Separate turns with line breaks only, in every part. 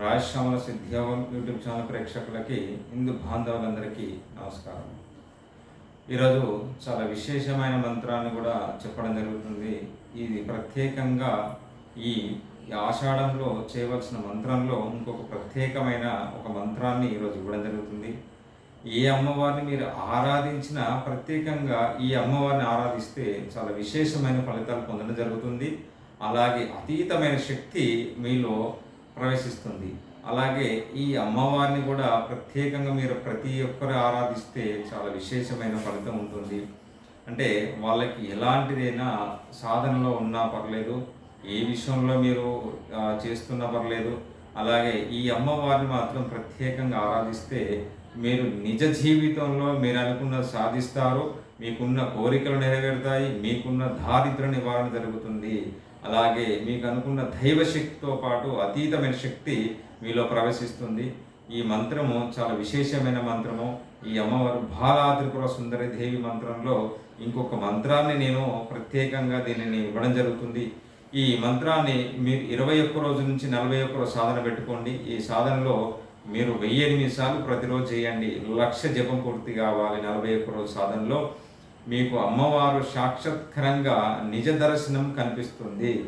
Rajashyamala సిద్ధియోగం YouTube channel ప్రేక్షకులకి హిందూ బాంధవులందరికీ నమస్కారం. ఈరోజు చాలా విశేషమైన మంత్రాన్ని కూడా చెప్పడం జరుగుతుంది. ఇది ప్రత్యేకంగా ఈ ఈ ఆషాఢంలో చేయవలసిన మంత్రంలో ఇంకొక ప్రత్యేకమైన ఒక మంత్రాన్ని ఈరోజు ఇవ్వడం జరుగుతుంది. ఏ అమ్మవారిని మీరు ఆరాధించిన ప్రత్యేకంగా ఈ అమ్మవారిని ఆరాధిస్తే చాలా విశేషమైన ఫలితాలు పొందడం జరుగుతుంది. అలాగే అతీతమైన శక్తి మీలో ప్రవేశిస్తుంది. అలాగే ఈ అమ్మవారిని కూడా ప్రత్యేకంగా మీరు ప్రతి ఒక్కరు ఆరాధిస్తే చాలా విశేషమైన ఫలితం ఉంటుంది. అంటే వాళ్ళకి ఎలాంటిదైనా సాధనలో ఉన్నా పర్లేదు ఏ విషయంలో మీరు చేస్తున్నా పర్లేదు అలాగే ఈ అమ్మవారిని మాత్రం ప్రత్యేకంగా ఆరాధిస్తే మీరు నిజ జీవితంలో మీరు అనుకున్న సాధిస్తారు మీకున్న కోరికలు నెరవేరుతాయి మీకున్న దారిద్ర నివారణ జరుగుతుంది. అలాగే మీకు అనుకున్న దైవ శక్తితో పాటు అతీతమైన శక్తి మీలో ప్రవేశిస్తుంది. ఈ మంత్రము చాలా విశేషమైన మంత్రము. ఈ అమ్మవారు బాలాత్రిపుర సుందరి దేవి మంత్రంలో ఇంకొక మంత్రాన్ని నేను ప్రత్యేకంగా దీనిని ఇవ్వడం జరుగుతుంది. ఈ మంత్రాన్ని మీరు ఇరవై ఒక్క రోజు నుంచి నలభై ఒక్క రోజు సాధన పెట్టుకోండి. ఈ సాధనలో మీరు వెయ్యి ఎనిమిది సార్లు ప్రతిరోజు చేయండి. లక్ష జపం పూర్తి కావాలి నలభై ఒక్క రోజు సాధనలో. మీకు అమ్మవారు సాక్షాత్కరంగా నిజ దర్శనం కనిపిస్తుంది.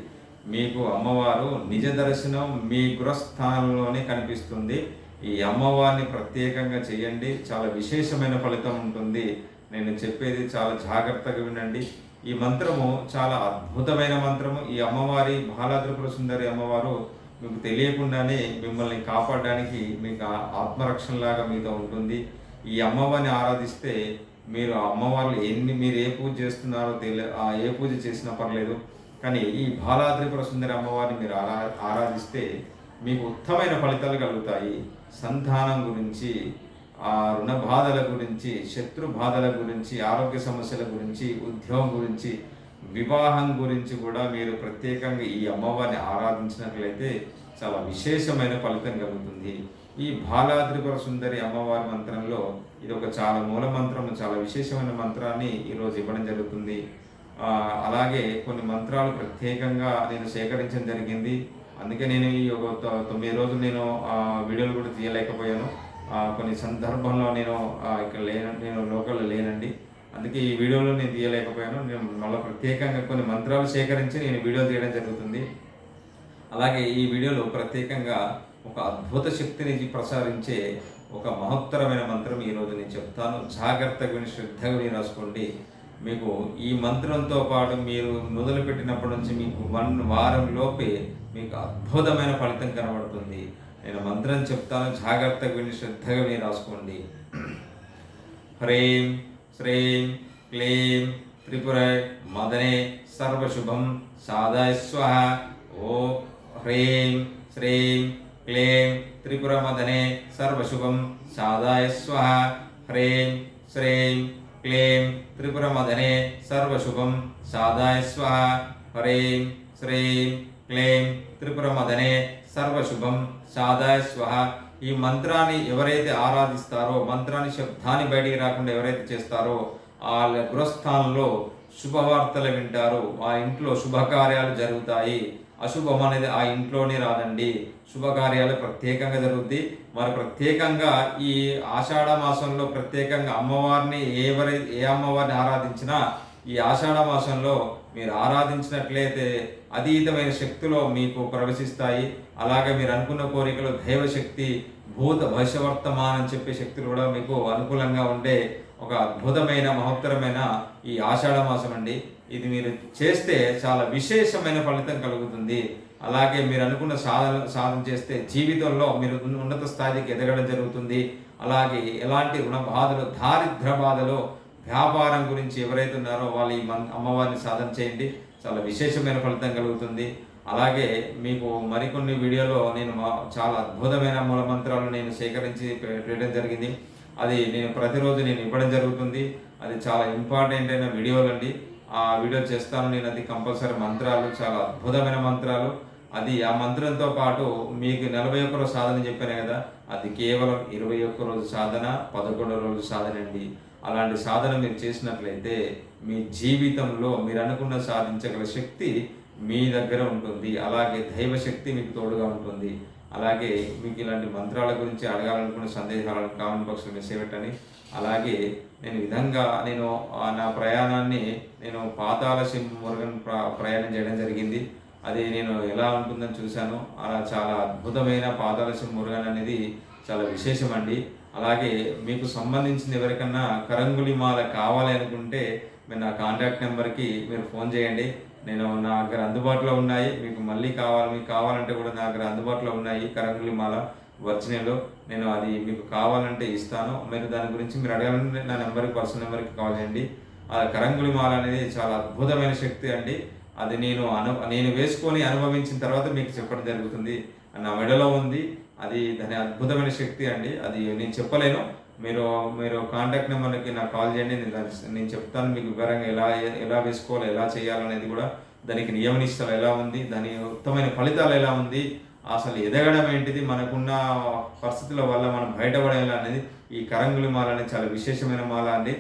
మీకు అమ్మవారు నిజ దర్శనం మీ గృహస్థానంలోనే కనిపిస్తుంది. ఈ అమ్మవారిని ప్రత్యేకంగా చేయండి. చాలా విశేషమైన ఫలితం ఉంటుంది. నేను చెప్పేది చాలా జాగ్రత్తగా వినండి. ఈ మంత్రము చాలా అద్భుతమైన మంత్రము. ఈ అమ్మవారి బాలాద్రిపుర సుందరి అమ్మవారు మీకు తెలియకుండానే మిమ్మల్ని కాపాడడానికి మీకు ఆత్మరక్షణలాగా మీతో ఉంటుంది. ఈ అమ్మవారిని ఆరాధిస్తే మీరు అమ్మవారు ఎన్ని మీరు ఏ పూజ చేస్తున్నారో తెలియ ఆ ఏ పూజ చేసినా పర్లేదు. కానీ ఈ బాలాద్రిపుర సుందరి అమ్మవారిని మీరు ఆరా ఆరాధిస్తే మీకు ఉత్తమైన ఫలితాలు కలుగుతాయి. సంతానం గురించి ఆ రుణ బాధల గురించి శత్రు బాధల గురించి ఆరోగ్య సమస్యల గురించి ఉద్యోగం గురించి వివాహం గురించి కూడా మీరు ప్రత్యేకంగా ఈ అమ్మవారిని ఆరాధించినట్లయితే చాలా విశేషమైన ఫలితం కలుగుతుంది. ఈ బాలాద్రిపుర సుందరి అమ్మవారి మంత్రంలో ఇది ఒక చాలా మూల మంత్రం చాలా విశేషమైన మంత్రాన్ని ఈరోజు ఇవ్వడం జరుగుతుంది. అలాగే కొన్ని మంత్రాలు ప్రత్యేకంగా నేను సేకరించడం జరిగింది. అందుకే నేను ఈ ఒక తొ- తొమ్మిది రోజులు నేను ఆ, వీడియోలు కూడా తీయలేకపోయాను. కొన్ని సందర్భంలో నేను ఇక్కడ లేను నేను లోకల్లో లేనండి. అందుకే ఈ వీడియోలో నేను తీయలేకపోయాను. నేను మళ్ళీ ప్రత్యేకంగా కొన్ని మంత్రాలు సేకరించి నేను వీడియో తీయడం జరుగుతుంది. అలాగే ఈ వీడియోలో ప్రత్యేకంగా ఒక అద్భుత శక్తిని ప్రసారించే ఒక మహత్తరమైన మంత్రం ఈరోజు నేను చెప్తాను. జాగ్రత్తగా విని శ్రద్ధగా విని రాసుకోండి. మీకు ఈ మంత్రంతో పాటు మీరు మొదలుపెట్టినప్పటి నుంచి మీకు వన్ వారం లోపే మీకు అద్భుతమైన ఫలితం కనబడుతుంది. నేను మంత్రం చెప్తాను జాగ్రత్తగా విని శ్రద్ధగా విని రాసుకోండి. హ్రీం శ్రీం క్లీం త్రిపుర మదనే సర్వశుభం సాదాయ స్వహ ఓ హ్రీం శ్రీం క్లీం త్రిపుర మదనే సర్వశుభం సాదాయ స్వహ హ్రీం శ్రీం క్లీం త్రిపుర మదనే సర్వశుభం సాదాయ స్వహ హ్రీం శ్రీం క్లీం త్రిపుర సర్వశుభం సాదాయ స్వహ ఈ మంత్రాన్ని ఎవరైతే ఆరాధిస్తారో మంత్రాన్ని శబ్దాన్ని బయటికి రాకుండా ఎవరైతే చేస్తారో వాళ్ళ గృహస్థానంలో శుభవార్తలు వింటారు. ఆ ఇంట్లో శుభకార్యాలు జరుగుతాయి. అశుభం అనేది ఆ ఇంట్లోనే రాదండి. శుభకార్యాలు ప్రత్యేకంగా జరుగుద్ది. మరి ప్రత్యేకంగా ఈ ఆషాఢ మాసంలో ప్రత్యేకంగా అమ్మవారిని ఎవరై ఏ అమ్మవారిని ఆరాధించినా ఈ ఆషాఢ మాసంలో మీరు ఆరాధించినట్లయితే అతీతమైన శక్తిలో మీకు ప్రవేశిస్తాయి. అలాగే మీరు అనుకున్న కోరికలు దైవశక్తి భూత భవిష్యవర్తమానం చెప్పే శక్తులు కూడా మీకు అనుకూలంగా ఉండే ఒక అద్భుతమైన మహత్తరమైన ఈ ఆషాఢ మాసం అండి ఇది మీరు చేస్తే చాలా విశేషమైన ఫలితం కలుగుతుంది. అలాగే మీరు అనుకున్న సాధన సాధన చేస్తే జీవితంలో మీరు ఉన్నత స్థాయికి ఎదగడం జరుగుతుంది. అలాగే ఎలాంటి రుణ బాధలు దారిద్ర బాధలు వ్యాపారం గురించి ఎవరైతే ఉన్నారో వాళ్ళు ఈ మన్ అమ్మవారిని సాధన చేయండి. చాలా విశేషమైన ఫలితం కలుగుతుంది. అలాగే మీకు మరికొన్ని వీడియోలో నేను మా- చాలా అద్భుతమైన మూల మంత్రాలు నేను సేకరించి పెట్టడం జరిగింది. అది నేను ప్రతిరోజు నేను ఇవ్వడం జరుగుతుంది. అది చాలా ఇంపార్టెంట్ అయిన వీడియోలు అండి. ఆ వీడియో చేస్తాను నేను. అది కంపల్సరీ మంత్రాలు చాలా అద్భుతమైన మంత్రాలు. అది ఆ మంత్రంతో పాటు మీకు నలభై ఒక్క రోజు సాధన చెప్పాను కదా. అది కేవలం ఇరవై ఒక్క రోజు సాధన పదకొండు రోజు సాధన అండి. అలాంటి సాధన మీరు చేసినట్లయితే మీ జీవితంలో మీరు అనుకున్న సాధించగల శక్తి మీ దగ్గర ఉంటుంది. అలాగే దైవ శక్తి మీకు తోడుగా ఉంటుంది. అలాగే మీకు ఇలాంటి మంత్రాల గురించి అడగాలనుకున్న సందేహాలను కామెంట్ బాక్స్లో మెసేజ్ పెట్టండి. అలాగే నేను విధంగా నేను నా ప్రయాణాన్ని నేను పాతాల సింహ మురుగన్ ప్ర- ప్రయాణం చేయడం జరిగింది. అది నేను ఎలా ఉంటుందని చూశాను. అలా చాలా అద్భుతమైన పాతాల సింహ మురుగన్ అనేది చాలా విశేషమండి అలాగే మీకు సంబంధించిన ఎవరికన్నా కరంగులి మాల కావాలి అనుకుంటే మీరు నా కాంటాక్ట్ నెంబర్కి మీరు ఫోన్ చేయండి. నేను నా దగ్గర అందుబాటులో ఉన్నాయి. మీకు మళ్ళీ కావాలి మీకు కావాలంటే కూడా నా దగ్గర అందుబాటులో ఉన్నాయి కరంగులి మాల ఒరిజినల్ నేను అది మీకు కావాలంటే ఇస్తాను. మీరు దాని గురించి మీరు అడగాలంటే నా నెంబర్కి పర్సనల్ నెంబర్కి కాల్ చేయండి. ఆ కరంగులి మాల అనేది చాలా అద్భుతమైన శక్తి అండి. అది నేను అను నేను వేసుకొని అనుభవించిన తర్వాత మీకు చెప్పడం జరుగుతుంది. నా మెడలో ఉంది. అది దాని అద్భుతమైన శక్తి అండి. అది నేను చెప్పలేను. మీరు మీరు కాంటాక్ట్ నెంబర్కి నాకు కాల్ చేయండి నేను దాని- నేను చెప్తాను మీకు వివరంగా ఎలా ఎలా వేసుకోవాలి ఎలా చేయాలనేది కూడా దానికి నియమ నిష్టలు ఎలా ఉంది దాని ఉత్తమైన ఫలితాలు ఎలా ఉంది అసలు ఎదగడం ఏంటిది మనకున్న పరిస్థితుల వల్ల మనం బయటపడేలా అనేది ఈ కరంగులి మాల అనేది చాలా విశేషమైన మాల అండి.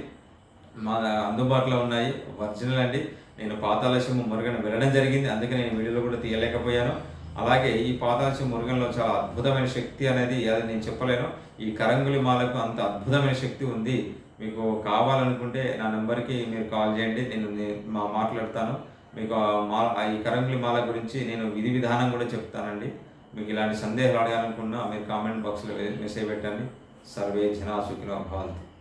మా అందుబాటులో ఉన్నాయి ఒరిజినల్ అండి. నేను పాతాళశివ మురుగన్ వెళ్ళడం జరిగింది అందుకే నేను వీడియోలో కూడా తీయలేకపోయాను. అలాగే ఈ పాదాచి మురుగన్లో చాలా అద్భుతమైన శక్తి అనేది అది నేను చెప్పలేను. ఈ కరంగులి మాలకు అంత అద్భుతమైన శక్తి ఉంది. మీకు కావాలనుకుంటే నా నెంబర్కి మీరు కాల్ చేయండి. నేను మా మాట్లాడతాను. మీకు మా ఈ కరంగులి మాల గురించి నేను విధి విధానం కూడా చెప్తానండి. మీకు ఇలాంటి సందేహాలు అడగాలనుకున్నా మీరు కామెంట్ బాక్స్లో మెసేజ్ పెట్టండి. సర్వే జనా సుఖినో భవంతు.